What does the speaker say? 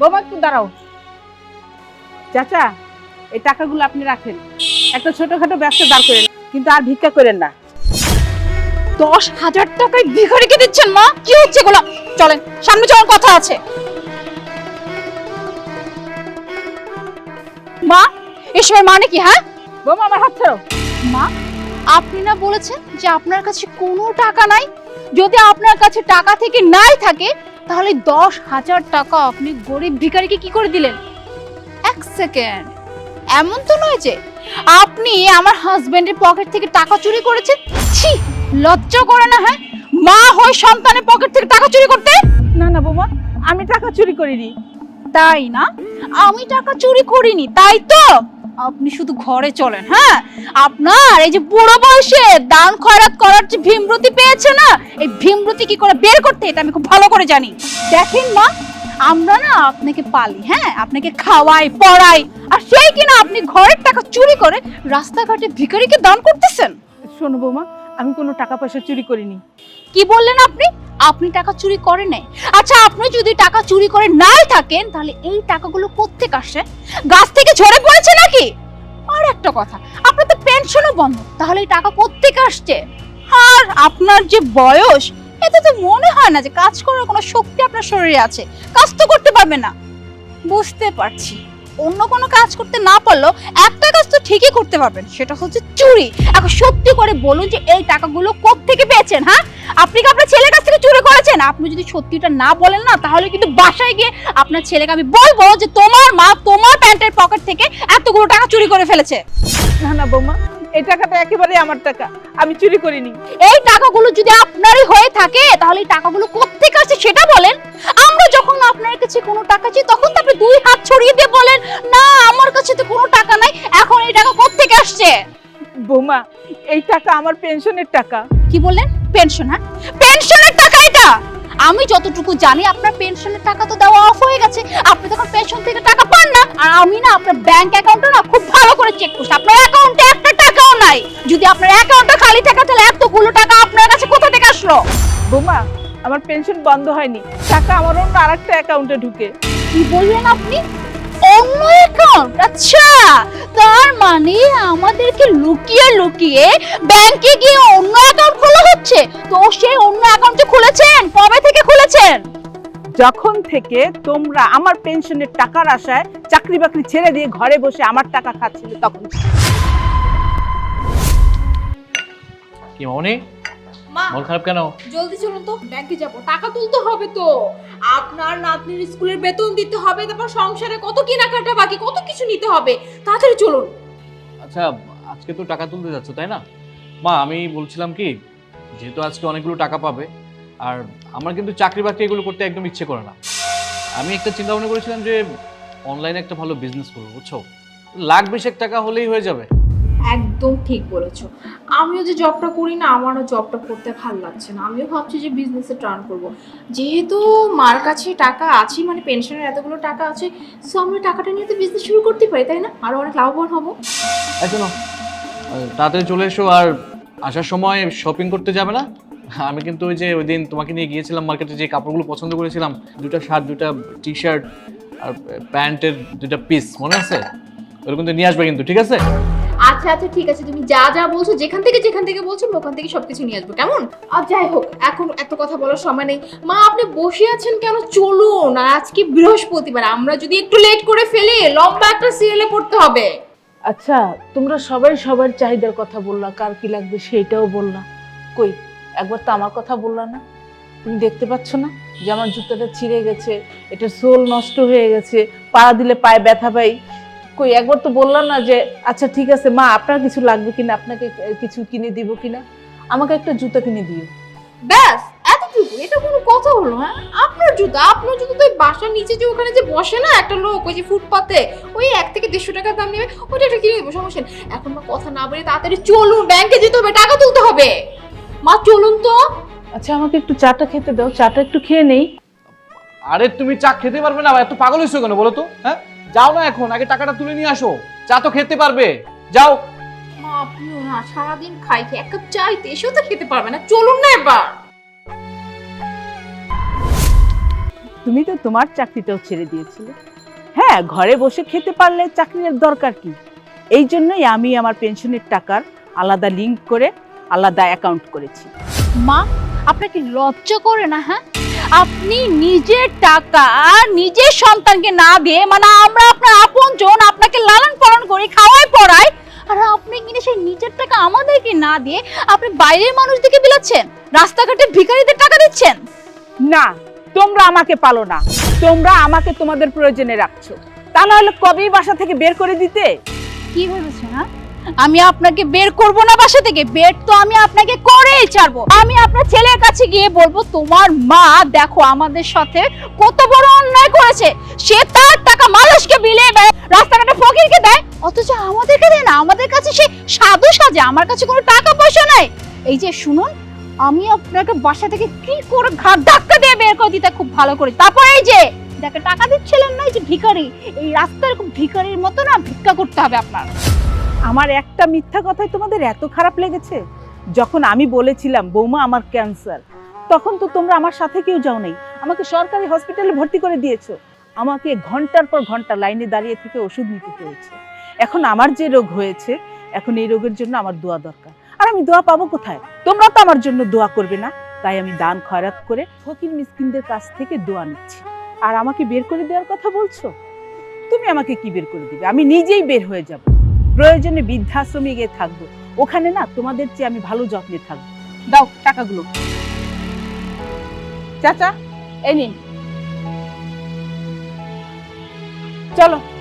বৌমা একটু দাঁড়াও। চাচা এই টাকাগুলো আপনি রাখেন। একটা ছোটখাটো ব্যবসা দাঁড় করেন কিন্তু আর ভিক্ষা করেন না। দশ হাজার টাকায় ভিখারিকে দিচ্ছেন মা? কি হচ্ছে এগুলো? চলেন সামনে যাওয়ার কথা আছে। মা এসবের মানে কি হ্যাঁ? বৌমা আমার হাত ছাড়ো মা আপনি না বলেছেন যে আপনার কাছে কোনো টাকা নাই। যদি আপনার কাছে টাকা থেকে নাই থাকে তাহলে দশ হাজার টাকা আপনি গরিব ভিখারিকে কি করে দিলেন? এক সেকেন্ড। এমন তো নয় যে আপনি আমার হাজবেন্ডের পকেট থেকে টাকা চুরি করেছেন? ছি লজ্জা করে না হ্যাঁ? মা হয়ে সন্তানের পকেট থেকে টাকা চুরি করতে? না না বৌমা আমি টাকা চুরি করিনি। তাই না? আমি টাকা চুরি করিনি তাই তো? আপনি শুধু ঘরে চলেন হ্যাঁ? আপনার এই যে বুড়ো বয়সে দান খয়রাত করার যে ভীমরতি পেয়েছে না, এই ভীমরতি কি করে বের করতে, এটা আমি খুব ভালো করে জানি। দেখেন মা, আমরা না আপনাকে পালি হ্যাঁ? আপনাকে খাওয়াই, পড়াই, আর সেই কিনা আপনি ঘরের টাকা চুরি করে রাস্তাঘাটে ভিখারিকে দান করতেছেন। শোনো বৌমা আমি কোনো টাকা পয়সা চুরি করিনি। কি বললেন আপনি? আপনি টাকা চুরি করেন নাই। আচ্ছা আপনি যদি টাকা চুরি করে নাই থাকেন, তাহলে এই টাকাগুলো কোত্থেকে আসে গাছ থেকে ঝরে পড়েছে নাকি? আর একটা কথা, আপনার তো পেনশনও বন্ধ, তাহলে এই টাকা কোত্থেকে আসছে? আর আপনার যে বয়স, এতে তো মনে হয় না যে কাজ করার কোনো শক্তি আপনার শরীরে আছে। কাজ তো করতে পারবে না। বুঝতে পারছি। অন্য কোনো কাজ করতে না পারলেও একটা কাজ তো ঠিকই করতে পারবেন সেটা হচ্ছে চুরি। এখন সত্যি করে বলুন যে এই টাকাগুলো কোত্থেকে পেয়েছেন হ্যাঁ? আপনি কি আপনার ছেলের কাছ থেকে চুরি করেছেন? আপনি যদি সত্যিটা না বলেন না তাহলে কিন্তু বাসায় গিয়ে আপনার ছেলেকে আমি বলব যে তোমার মা তোমার প্যান্টের পকেট থেকে এতগুলো টাকা চুরি করে ফেলেছে। না না বৌমা এই টাকাটা একেবারে আমার টাকা আমি চুরি করিনি। এই টাকাগুলো যদি আপনারই হয়ে থাকে তাহলে এই টাকাগুলো কোত্থেকে আসছে সেটা বলেন। আপনার কাছে কোনো টাকা চাই? তখন তো আপনি দুই হাত ছড়িয়ে দিয়ে বলেন না আমার কাছে তো কোনো টাকা নাই। এখন এই টাকা কোত্থেকে আসছে? বৌমা এই টাকা আমার পেনশনের টাকা। কি বললেন? পেনশন হ্যাঁ? পেনশনের টাকা এটা! আমি যতটুকু জানি আপনার পেনশনের টাকা তো দেওয়া অফ হয়ে গেছে। আপনি তখন পেনশন থেকে টাকা পান না। আর আমি না আপনার ব্যাংক অ্যাকাউন্টে না খুব ভালো করে চেক করছি। আপনার অ্যাকাউন্টে একটা টাকাও নাই। যদি আপনার অ্যাকাউন্টটা খালি থাকে তাহলে এতগুলো টাকা আপনার কাছে কোথা থেকে আসলো? বৌমা আমার পেনশন বন্ধ হয়নি। টাকা আমার অন্য আরেকটা অ্যাকাউন্টে ঢুকে। কি বললেন আপনি? অন্য অ্যাকাউন্ট আচ্ছা তার মানে আমাদেরকে লুকিয়ে লুকিয়ে ব্যাংকে গিয়ে অন্য অ্যাকাউন্ট খোলা হচ্ছে? তো সেই অন্য অ্যাকাউন্টে খুলেছেন? কবে থেকে খুলেছেন? যখন থেকে তোমরা আমার পেনশনের টাকার আশায় চাকরি বাকরি ছেড়ে দিয়ে ঘরে বসে আমার টাকা খাচ্ছিলে তখন। কি মনে? মা মন খারাপ কেন? জলদি চলুন তো ব্যাংকে যাব। টাকা তুলতে হবে তো। আপনার নাতনির স্কুলের বেতন দিতে হবে তারপর সংসারে কত কেনাকাটা বাকি কত কিছু নিতে হবে তাড়াতাড়ি চলুন। আচ্ছা আজকে তো টাকা তুলতে যাচ্ছ তাই না? মা আমি বলছিলাম কি যেহেতু আজকে অনেকগুলো টাকা পাবে আর আমার কিন্তু চাকরি বাকরি এগুলো করতে একদম ইচ্ছে করে না। আমি একটা চিন্তা ভাবনা করেছিলাম যে অনলাইনে একটা ভালো বিজনেস করব বুঝছ? লাখ বিশেক টাকা হলেই হয়ে যাবে। একদম ঠিক বলেছ। আমিও যে জবটা করি না, আমারও জবটা করতে ভালো লাগছে না। আমিও ভাবছি যে বিজনেসে টার্ন করব। যেহেতু মার কাছে টাকা আছে মানে পেনশনের এতগুলো টাকা আছে সো আমরা টাকাটা নিয়ে তো বিজনেস শুরু করতে পারি, তাই না? আরও অনেক লাভবান হব। এই তাড়াতাড়ি চলে এসো, আর আসার সময় শপিং করতে যাবে না? আমি কিন্তু ওই যে ওই দিন তোমাকে নিয়ে গিয়েছিলাম মার্কেটে যে কাপড়গুলো পছন্দ করেছিলাম, দুটো শার্ট, দুটা টি শার্ট আর প্যান্টের দুটা পিস মনে আছে? ওগুলো কিন্তু নিয়ে আসবে কিন্তু, ঠিক আছে? আচ্ছা আচ্ছা ঠিক আছে তুমি যা যা বলছো যেখান থেকে যেখান থেকে বলছো আমি ওখান থেকে সবকিছু নিয়ে আসব কেমন? আর যাই হোক এখন এত কথা বলার সময় নেই। মা আপনি বসে আছেন কেন? চলুন আর আজকে বৃহস্পতিবার আমরা যদি একটু লেট করে ফেলি লম্বা একটা সিরিয়ালে পড়তে হবে। আচ্ছা তোমরা সবাই সবার চাহিদার কথা বললা কার কি লাগবে সেইটাও বললা। কই একবার তো আমার কথা বললা না। তুমি দেখতে পাচ্ছ না যে আমার জুতাটা ছিঁড়ে গেছে এটা সোল নষ্ট হয়ে গেছে পা দিলে পায়ে ব্যথা পাই। কই একবার তো বললাম না যে আচ্ছা ঠিক আছে মা আপনার কিছু লাগবে কিনা? আপনাকে কিছু কিনে দিব কিনা? আমাকে একটা জুতা কিনে দিও। ব্যাস এতটুকু। এটা কোনো কথা হলো হ্যাঁ? আপনার জুতা আপনার জুতো তো ওই বাসার নিচে যে ওখানে যে বসে না একটা লোক ওই যে ফুটপাতে ওই এক থেকে দেড়শো টাকা দাম নেবে ওইটা একটা কিনে দেবো সমস্যা নেই। এখন আমরা কথা না বলে তাড়াতাড়ি চলুন ব্যাংকে যেতে হবে টাকা তুলতে হবে। মা চলুন তো। আচ্ছা আমাকে একটু চাটা খেতে দাও চাটা একটু খেয়ে নেই। আরে তুমি চা খেতে পারবে না এত পাগল হয়েছো কেন বলো তো হ্যাঁ? যাও না এখন আগে টাকাটা তুলে নিয়ে আসো। চা তো খেতে পারবে। যাও। মা আপনিও না সারাদিন খাই খেয়ে এক কাপ চাইতে এসেও তো খেতে পারবে না। চলুন না এবার। তুমি তো তোমার চাকরিটাও ছেড়ে দিয়েছিলে। হ্যাঁ ঘরে বসে খেতে পারলে চাকরির দরকার কি? এই জন্যই আমি আমার পেনশনের টাকার আলাদা লিঙ্ক করে আলাদা অ্যাকাউন্ট করেছি। মা আপনাকে লজ্জা করে না হ্যাঁ? আপনি নিজের টাকা নিজের সন্তানকে না দিয়ে মানে আমরা আপনার আপন জন আপনাকে লালন পালন করি খাওয়াই পড়াই আর আপনি কিনে সেই নিজের টাকা আমাদেরকে না দিয়ে আপনি বাইরের মানুষদেরকে বিলাচ্ছেন? রাস্তাঘাটে ভিখারিদের টাকা দিচ্ছেন? না তোমরা আমাকে পালো না। তোমরা আমাকে তোমাদের প্রয়োজনে রাখছো। তা নাহলে কবেই বাসা থেকে বের করে দিতে? কি ভেবেছেন হ্যাঁ? আমি আপনাকে বের করব না বাসা থেকে, বের তো আমি আপনাকে করেই ছাড়বো। আমি আপনার ছেলের কাছে গিয়ে বলব, তোমার মা দেখো আমাদের সাথে কত বড় অন্যায় করেছে। সে তার টাকা মানুষকে বিলে রাস্তাঘাটে ফকিরকে দেয়, অথচ আমাদেরকে দেয় না। আমাদের কাছে সে সাধু সাজে, আমার কাছে কোনো টাকা পয়সা নাই। এই যে শুনুন, আমি আপনাকে বাসা থেকে কি করে ঘাট ধাক্কা দিয়ে বের করে দিতে খুব ভালো করে। তারপর এই যে যাকে টাকা দিচ্ছিলেন না এই যে ভিখারি। এই রাস্তার ভিখারির মতো না ভিক্ষা করতে হবে আপনার। আমার একটা মিথ্যা কথায় তোমাদের এত খারাপ লেগেছে? যখন আমি বলেছিলাম, বৌমা আমার ক্যান্সার তখন তো তোমরা আমার সাথে কেউ যাও নাই। আমাকে সরকারি হসপিটালে ভর্তি করে দিয়েছ। আমাকে ঘণ্টার পর ঘণ্টা লাইনে দাঁড়িয়ে থেকে ওষুধ নিতে হয়েছে। এখন আমার যে রোগ হয়েছে, এখন এই রোগের জন্য আমার দোয়া দরকার। আর আমি দোয়া পাবো কোথায়? তোমরা তো আমার জন্য দোয়া করবে না। তাই আমি দান খয়রাত করে ফকির মিসকিনদের কাছ থেকে দোয়া নিচ্ছি। আর আমাকে বের করে দেওয়ার কথা বলছো? তুমি আমাকে কি বের করে দিবে? আমি নিজেই বের হয়ে যাব। প্রয়োজনে বৃদ্ধাশ্রমে গিয়ে থাকব। ওখানে না তোমাদের চেয়ে আমি ভালো যত্নে থাকব। দাও টাকাগুলো। চাচা, এই নিন। চলো।